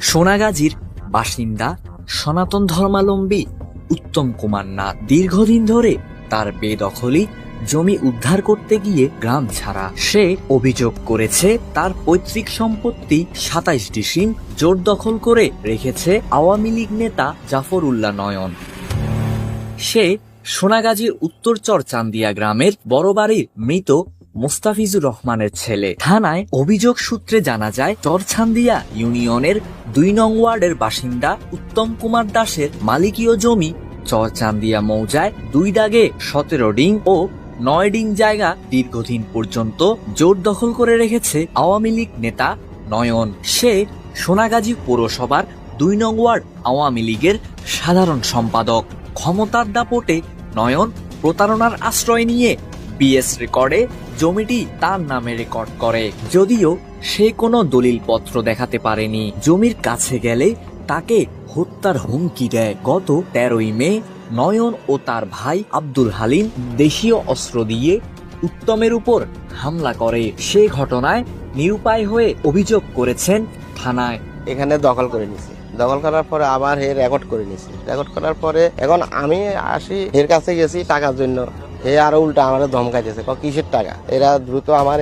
সোনাগাজীর বাসিন্দা সনাতন ধর্মালম্বী উত্তম কুমার নাথ দীর্ঘদিন ধরে তার বেদখলি জমি উদ্ধার করতে গিয়ে গ্রাম ছাড়া সে অভিযোগ করেছে তার পৈতৃক সম্পত্তি সাতাইশ ডিসিম জোর দখল করে রেখেছে আওয়ামী লীগ নেতা জাফর উল্লাহ নয়ন। সে সোনাগাজীর উত্তরচর চান্দিয়া গ্রামের বড়বাড়ির মৃত মোস্তাফিজুর রহমানের ছেলে। থানায় অভিযোগ সূত্রে জানা যায়, চরছান্দিয়া ইউনিয়নের দুই নং ওয়ার্ডের বাসিন্দা উত্তম কুমার দাসের মালিকীয় জমি চরচান্দিয়া মৌজায় দুই দাগে সতেরো ডিং ও নয় ডিং জায়গা দীর্ঘদিন পর্যন্ত জোর দখল করে রেখেছে আওয়ামী লীগ নেতা নয়ন সে। সোনাগাজী পৌরসভার দুই নং ওয়ার্ড আওয়ামী লীগের সাধারণ সম্পাদক। ক্ষমতার দাপটে নয়ন প্রতারণার আশ্রয় নিয়ে বিএস রেকর্ডে জমিটি তার নামে রেকর্ড করে। যদিও সে কোনো দলিলপত্র দেখাতে পারেনি। জমির কাছে গেলে তাকে হত্যার হুমকি দেয়। গত তেরোই মে নয়ন ও তার ভাই আব্দুল হালিম দেশীয় অস্ত্র দিয়ে উত্তমের উপর হামলা করে। সে ঘটনায় নিরুপায় হয়ে অভিযোগ করেছেন থানায়। এখানে দখল করে নিছি। দখল করার পরে আবার হে রেকর্ড করে নিছি। রেকর্ড করার পরে এখন আমি আসি এর কাছে গেছি টাকার জন্য। হে আরও উল্টা আমার ধমকাইতেছে ক কিসের টাকা? এরা দ্রুত আমার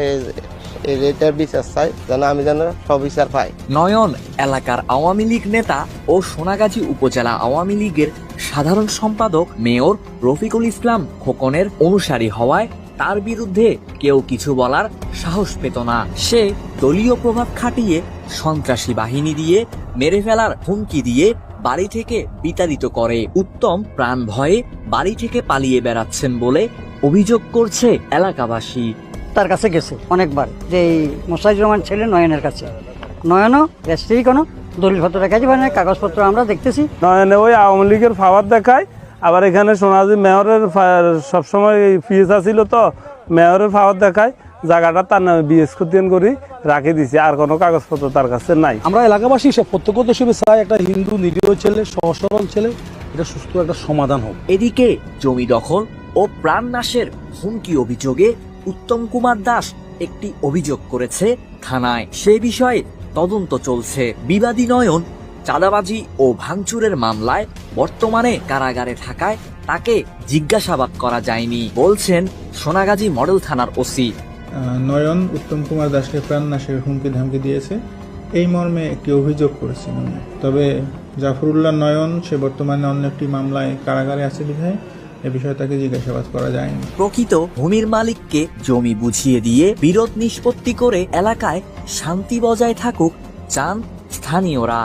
এটার বিচার চাই যেন আমি যেন সব পাই। নয়ন এলাকার আওয়ামী লীগ নেতা ও সোনাগাজী উপজেলা আওয়ামী লীগের সাধারণ সম্পাদক মেয়র রফিকুল ইসলাম খোকনের অনুসারী হওয়ায় তার বিরুদ্ধে কেউ কিছু বলার সাহস পেত না। সে দলীয় প্রভাব খাটিয়ে সন্ত্রাসী বাহিনী দিয়ে মেরে ফেলার হুমকি দিয়ে বাড়ি থেকে বিতাড়িত করে। উত্তম প্রাণ ভয়ে বাড়ি থেকে পালিয়ে বেড়াচ্ছেন বলে অভিযোগ করছে এলাকাবাসী। তার কাছে গেছে অনেকবার যে এই মোসাইজুর রহমান ছেলে নয়নের কাছে। নয়নও রেস্ট্রি কোনো দলিলপত্র দেখাইছে মানে কাগজপত্র আমরা দেখতেছি। নয়নে ওই আওয়ামী লীগের ফাওয়ার দেখায় আবার এখানে সোনাজি মেয়রের সবসময় পিএস ছিল তো মেয়রের ফাওয়ার দেখায়। জায়গাটা তার নামে বিএস খতিয়ান করি রাখি দিছি। আর কোনো কাগজপত্র তার কাছে নাই। আমরা এলাকাবাসী হিসেবে প্রত্যক্ষ হিসেবে চাই একটা হিন্দু নিরীহ ছেলে সহজ সরল ছেলে এটা সুস্থ একটা সমাধান হোক। এদিকে জমি দখল ও প্রাণনাশের হুমকি অভিযোগে উত্তম কুমার দাস একটি অভিযোগ করেছে থানায়। সে বিষয়ে তদন্ত চলছে। বিবাদী নয়ন চাঁদাবাজি ও ভাঙচুরের মামলায় বর্তমানে কারাগারে থাকায় তাকে জিজ্ঞাসাবাদ করা যায়নি। বলছেন সোনাগাজী মডেল থানার ওসি। নয়ন উত্তম কুমার দাসকে প্রাণনাশের হুমকি ধামকি দিয়েছে। এই মর্মে একটি অভিযোগ করেছি আমি। তবে জাফরুল্লাহ নয়ন সে বর্তমানে অন্য একটি মামলায় কারাগারে আছে বিধায় এ বিষয়ে তাকে জিজ্ঞাসাবাদ করা যায়নি। প্রকৃত ভূমির মালিককে জমি বুঝিয়ে দিয়ে বিরোধ নিষ্পত্তি করে এলাকায় শান্তি বজায় থাকুক, চান স্থানীয়রা।